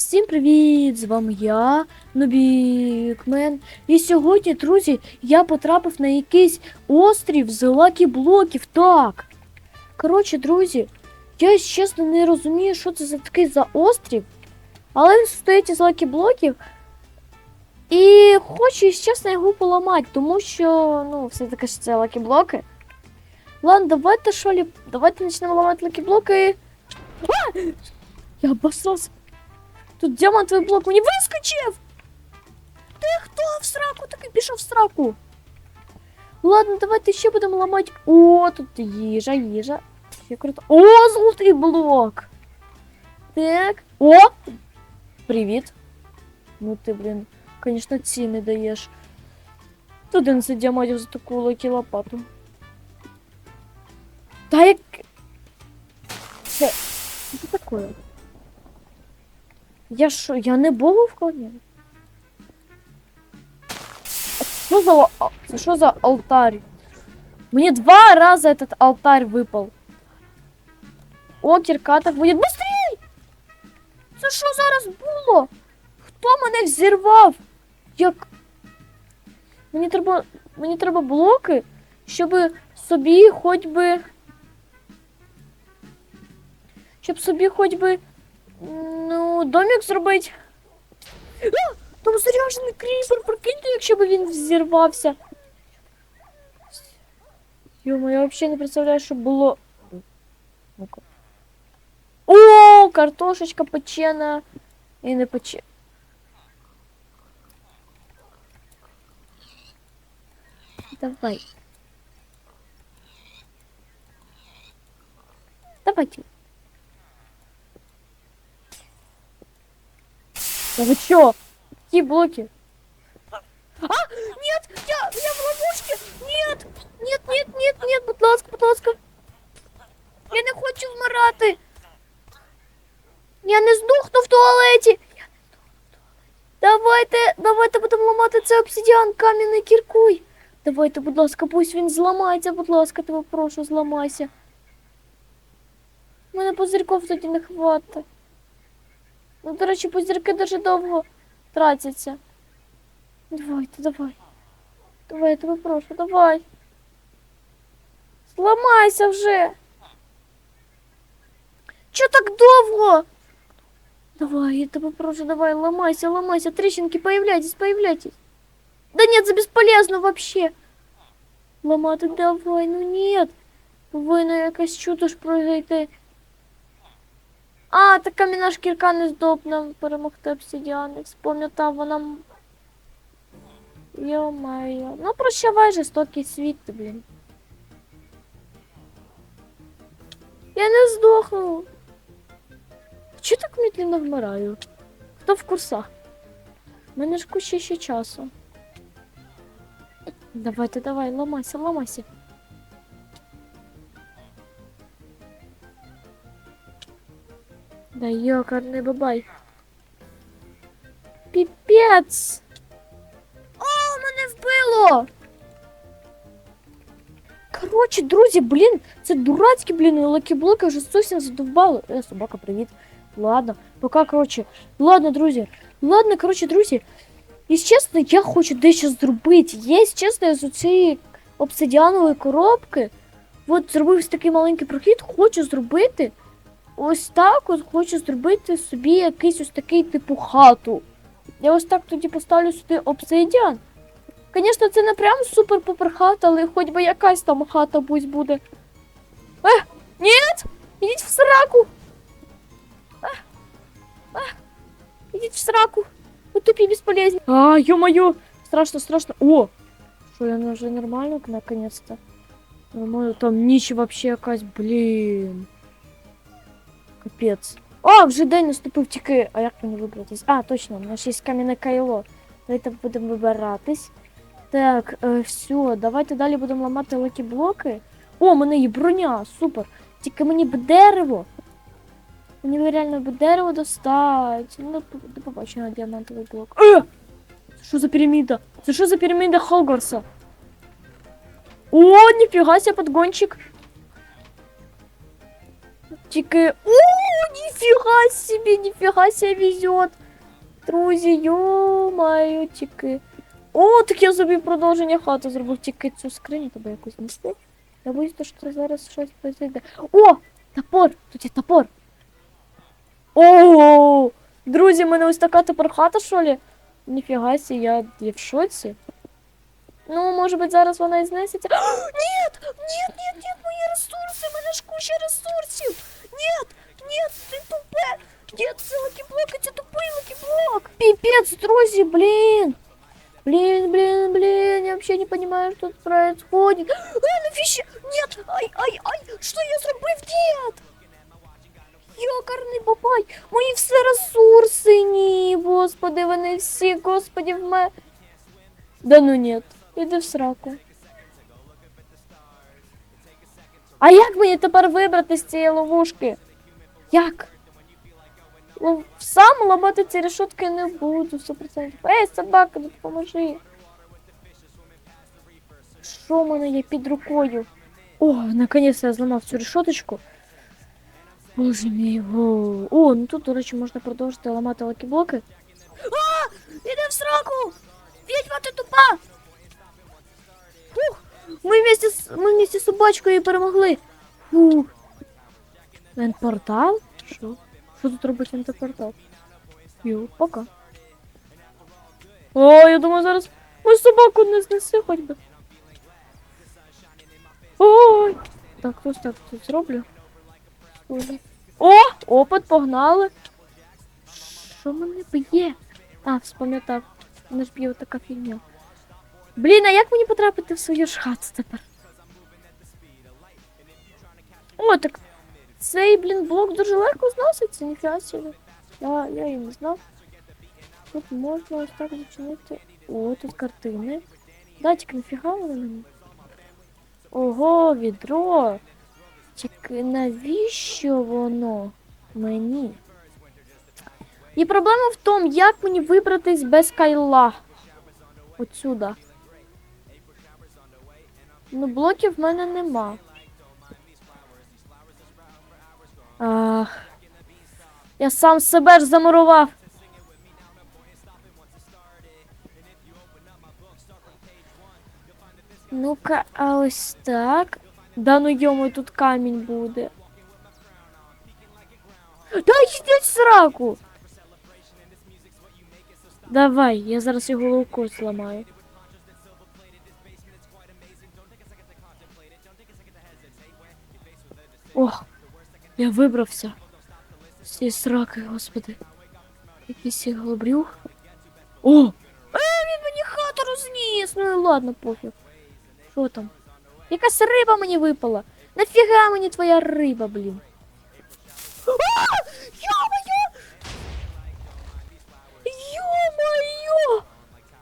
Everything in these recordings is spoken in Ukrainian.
Всім привіт! З вами я, Нобікмен. І сьогодні, друзі, я потрапив на якийсь острів з лакі блоків. Так. Коротше, друзі, я чесно не розумію, що це за такий за острів. Але він стоїть із лакі блоків. І хочу, чесно, його поламати, тому що, ну, все-таки ж це лакі блоки. Ладно, давайте що. Давайте почнемо ламати лакі блоки. А! Я обосрався. Тут діамантовий блок мені вискочив! Ти хто в сраку такий пішов в сраку? Ладно, давайте ще будемо ламати. О, тут їжа, їжа. О, золотий блок! Так. О! Привіт. Ну ти, блін, звісно, ціни даєш. 11 діамантів за таку лакі лопату. Та як. Це. Що таке? Я що, я не богу вклоняю? А Що за, це що за алтарь? Мені два рази этот алтарь випав. О, кірката буде. Быстрей! Це що зараз було? Хто мене взірвав? Як? Мені треба. Мені треба блоки, щоб собі хоч би. Щоб собі хоч би. Ну, домик зробити. А! Там заряджений кріпер, прикиньте, якщо б він взірвався. Йома, я взагалі не представляю, що було. Ну-ка. О, картошечка печена. І не пече. Давай. Давайте. вы чё? Какие блоки? А! Нет! Я, я в ловушке! Нет! Нет, нет, нет, нет, будь ласка, будь ласка. Я не хочу вмирати. Я не здохну в туалеті. Я не здохну в туалеті. Давайте, давайте будемо ламати цей обсидіан кам'яною кіркою. Давайте, будь ласка, пусть він зламається, будь ласка, тебе прошу, зламайся. У мене позирков тоді не хватить. Ну, до речі, позірки дуже довго тратяться. Давайте, давай. Давай, я тебе прошу, давай. Зламайся вже. Чо так довго? Давай, я тебе прошу, давай, ломайся, ломайся. Трещинки, появляйтесь, появляйтесь. Да нет, це бесполезно вообще. Ламати, давай, ну нет. Повинно якесь чудо ж пройти. А, так кам'яна шкірка не здобна перемогти обсидіани. Спам'ятав, вона. Йо-моє. Ну прощавай жорстокий світ, блін. Я не здохну. Чого так медленно вмираю? Хто в курсах? У мене ж куча ще часу. Давайте, давай, ламайся, ламайся. Да йокарний бабай. Піпець! О, мене вбило! Коротше, друзі, блін, це дурацькі, блін, лакіблоки вже зовсім задовбали. Е, собака, привіт. Ладно, пока, коротше. Ладно, друзі. Ладно, коротше, друзі. І чесно, я хочу дещо зробити. Є, чесно, з цієї обсидіанової коробки. От зробив такий маленький прохід, хочу зробити. Ось так от хочу зробити собі якийсь ось такий типу хату. Я ось так тоді поставлю сюди обсидіан. Звісно, це не прям супер попер хата, але хоч би якась там хата будь буде. Е, ні! Ідіть в сраку! Е, е, ідіть в сраку! Ви тупі безполезні. А, ё-моё! Страшно, страшно. О! Що я вже нормально наконец-то? Нормально, там ніч вообще якась, блін. Капець. О, вже день наступив тільки. А як мені вибратись? А, точно, у нас є кам'яне кайло. Давайте будемо вибиратись. Так, е, все, давайте далі будемо ламати лакі блоки. О, у мене є броня, супер. Тільки мені б дерево. Мені би реально би дерево достать. Ну, до- до побачення діамантовий блок. Е! Це що за піраміда? Це що за піраміда Хогвартса? О, ніфіга ся подгончик. Тільки. У! нифига себе, нифига себе везет. Друзі, йо-маю, тільки. О, так я собі продовження хати зробив, тільки цю скриню тебе якось нести. Я боюсь, то, що зараз щось произойде. О! Топор! Тут є топор. О! Друзі, в мене ось така тепер хата, що ли? Ніфіга сі, я, я в шоці. Ну, може бути, зараз вона і знесеться. О, Нет! Нет, нет, нет, мої ресурси! Мене ж куча ресурсів! Нет! Нет, ти тупе! Нет, це лакіблок, це тупий лакіблок! Пипец, друзі, блін! Блин, блин, блин, я вообще не понимаю, что тут происходит. А, ну фиши! Нет! Ай, ай, ай! Что я зробив? Нет! Йокарний бабай! Мої всі ресурси, ні, господи, вони всі, господи, в мене. Да ну нет, іди в сраку. А як мені тепер вибрати з цієї ловушки? Як? Лов... Сам ламати ці решетки не буду, 100%. Ей, собака, ну допоможи. Що в мене є під рукою? О, наконец я зламав цю решеточку. Боже мій, воу. О, ну тут, до речі, можна продовжити ламати лакіблоки. А! Іди в сраку! Відьма, ти тупа! Фух! Ми вместе з, ми вместе з собачкою перемогли. Ендпортал? Що? Що тут робить ендпортал? Йо, пока. О, я думаю, зараз ми собаку не знеси хоч би. Ой! Так, ось так тут зроблю. О! Опит погнали. Що мене б'є? А, вспам'ятав. Мене ж б'є така фігня. Блін, а як мені потрапити в свою ж хату тепер? О, так цей, блін, блок дуже легко зноситься, ніфіга собі. Я, я і не знав. Тут можна ось так зачинити. О, тут картини. Датик, нафіга вони мені? Ого, відро. Тільки навіщо воно мені? І проблема в тому, як мені вибратись без кайла. Отсюда. Ну, блоків в мене нема. Ах. Я сам себе ж замурував. Ну-ка, а ось так. Да ну йому тут камінь буде. Да йдіть сраку! Давай, я зараз його луку зламаю. Ох, я вибрався. З цієї сраки, господи. Якийсь голубрюх. О! Е, він мені хату розніс! Ну і ладно, пофіг. Що там? Якась риба мені випала. Нафіга мені твоя риба, блін? А! Ё-моё! Ё-моё!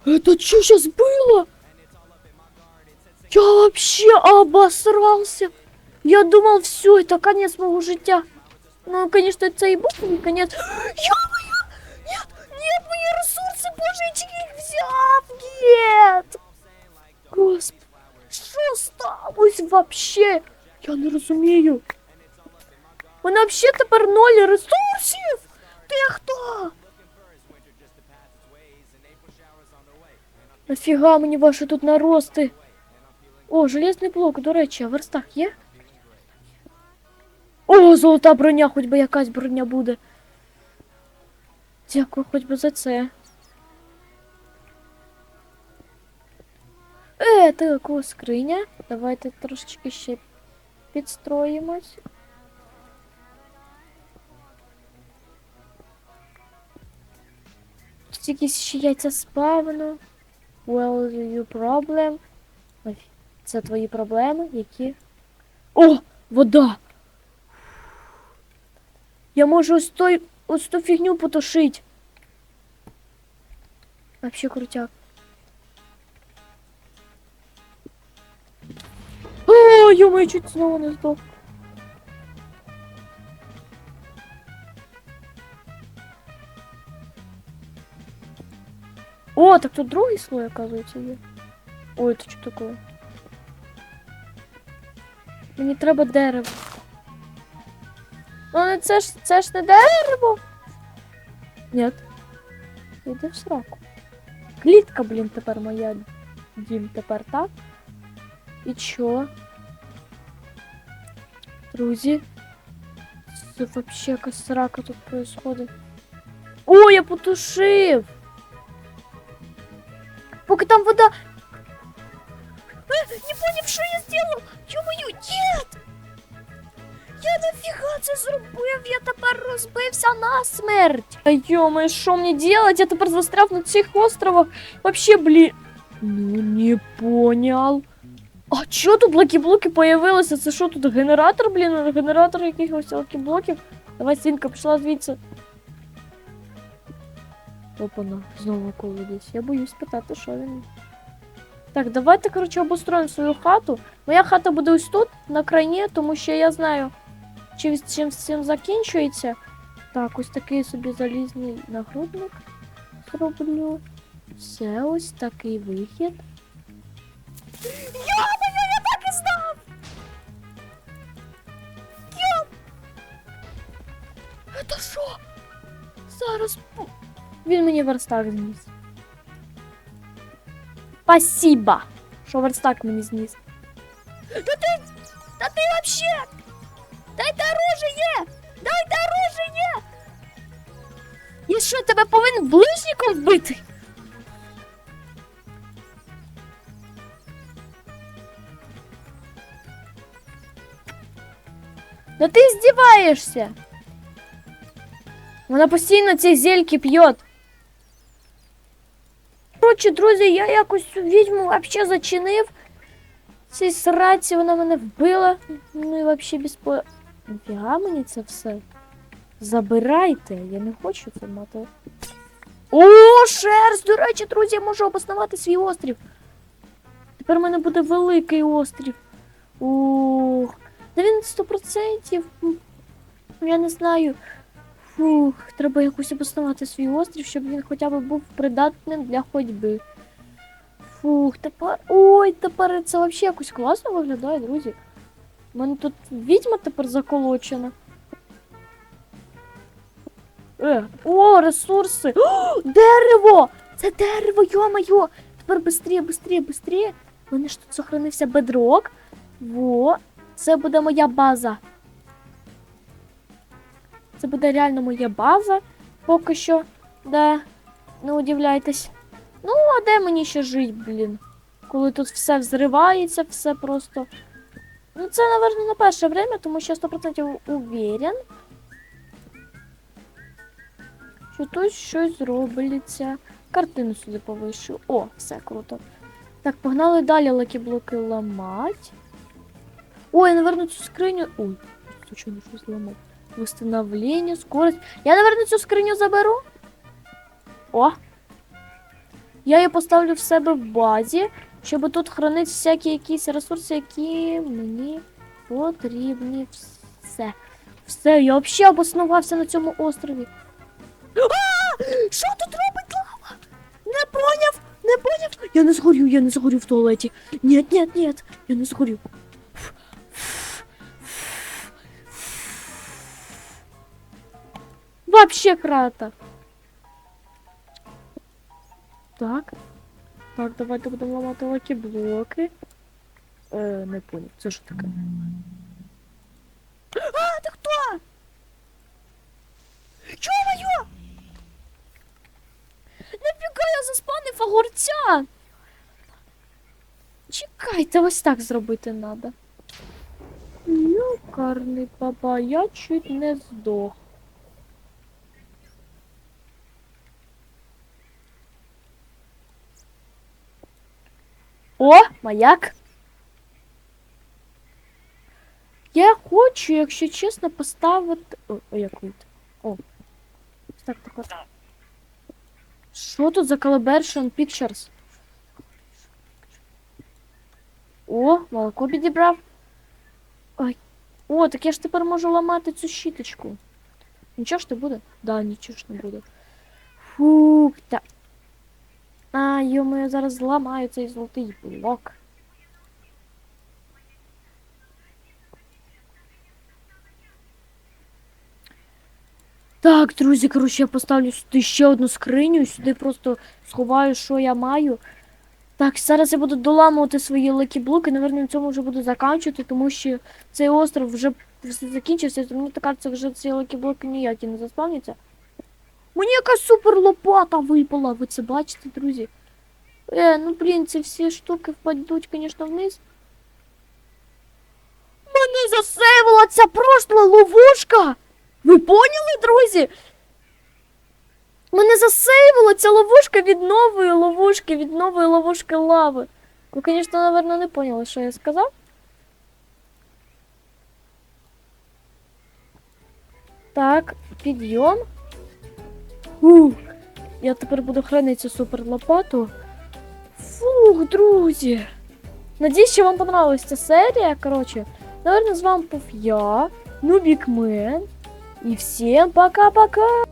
Это что сейчас было? Я вообще обосрался. Я думал, все, это конец моего життя. Ну, конечно, это и был не конец. Ё-моё! Нет, нет, мои ресурсы, боже, я тільки їх взяв. Нет! Господи, що сталося вообще? Я не розумію. У мене взагалі тепер ноль ресурсів. Ти хто? Нафіга мені ваші тут нарости? О, железний блок, до речі, а верстак є? О, золота броня, хоч би якась броня буде. Дякую хоч би за це. Е, так, о, скриня. Давайте трошечки ще підстроїмось. Тут якісь ще яйця спавно. Well, you problem. Ой, це твої проблеми, які. О! Вода! Я можу ось той ось ту фігню потушить. Вообще крутяк. О, ё чуть снова не здох. О, так тут другий слой, оказывается, є. Ой, это что такое? Мені треба дерево. А, не це ж це ж не дерево. Ні. Іди в сраку. Клітка, блін, тепер моя дім тепер, так? І чо? Друзі. Це вообще якась срака тут происходит. О, я потушив! Поки там вода. Е, не поняв, що я зробив! Ё-моё, нет! Я нафіга це зробив? Я тепер розбився на смерть. Та йома, що мені делать? Я тепер застряв на цих островах. Вообще, блін. Ну, не понял. А чо тут лакі-блоки появилися? Це що тут генератор, блін? Генератор якихось лакі-блоків? Давай, Сінка, пішла звідси. Опана, знову колодязь. Я боюсь питати, що він. Так, давайте, коротше, обустроїмо свою хату. Моя хата буде ось тут, на крайні, тому що я знаю, чим, чим цим закінчується. Так, ось такий собі залізний нагрудник зроблю. Все, ось такий вихід. Йо-моє, я так і знав! Йо! Це що? Зараз. Він мені верстак зніс. Спасибо, що верстак мені зніс. Та ти. Та ти вообще! Дайте оружие! Дайте оружие! Я що, тебе повинен ближником вбити? Да ти здіваєшся! Вона постійно ці зельки п'є. Коротше, друзі, я якось цю відьму вообще зачинив. Цій сраці вона мене вбила. Ну і вообще безпо... Нафіга мені це все? Забирайте, я не хочу це мати. О, шерсть! До речі, друзі, я можу обоснувати свій острів. Тепер в мене буде великий острів. Ух. Да він 100%. Я не знаю. Фух, треба якось обоснувати свій острів, щоб він хоча б був придатним для ходьби. Фух, тепер. Ой, тепер це взагалі якось класно виглядає, друзі. У мене тут відьма тепер заколочена. Е, о, ресурси! О, дерево! Це дерево, йо-моє! Тепер быстрее, быстрее, быстрее. У мене ж тут сохранився бедрок. Во, це буде моя база. Це буде реально моя база. Поки що. Да. Не удивляйтесь. Ну, а де мені ще жить, блін? Коли тут все взривається, все просто. Ну, це, напевно, на перше время, тому що я 100% уверен, що тут щось робиться. Картину сюди повишу. О, все круто. Так, погнали далі лакі-блоки ламать. Ой, я, наверное, цю скриню. Ой, случайно щось зламав. Восстановлення, скорость. Я, наверное, цю скриню заберу. О! Я її поставлю в себе в базі, щоб тут хранити всякі якісь ресурси, які мені потрібні. Все. Все, я взагалі обоснувався на цьому острові. А! Що тут робить лава? Не поняв, не поняв. Я не згорю, я не згорю в туалеті. Ні, ні, ні, я не згорю. Вообще крата. Так. Так, давайте будемо ламати лакі-блоки. Е, не понял, це що таке? А, ти хто? Чо-моє? Нафіга я заспанив огурця? Чекайте, ось так зробити треба. Юкарний папа, я чуть не здох. О, маяк. Я хочу, якщо чесно, поставити. О, як вийти? О. Так, так. от. Що тут за Calibration Pictures? О, молоко підібрав. Ой. О, так я ж тепер можу ламати цю щіточку. Нічого ж не буде? Да, нічого ж не буде. Фух, так. А, йому я зараз зламаю цей золотий блок. Так, друзі, коротше, я поставлю сюди ще одну скриню, сюди просто сховаю, що я маю. Так, зараз я буду доламувати свої лекі-блоки, напевно, на цьому вже буду закінчувати, тому що цей остров вже закінчився, то мені так кажеться, вже ці лекі-блоки ніякі не заспавняться. Мені якась супер лопата випала, ви це бачите, друзі? Е, ну блін, ці всі штуки впадуть, звісно, вниз. Мене засейвила ця прошла ловушка! Ви поняли, друзі? Мене засейвила ця ловушка від нової ловушки, від нової ловушки лави. Ви, звісно, напевно, не поняли, що я сказав. Так, підйом. Ух, я тепер буду хранити цю супер лопату. Фух, друзі. Надіюсь, що вам понравилась ця серія. Коротше, наверное, з вами був я, Нубікмен. І всім пока-пока!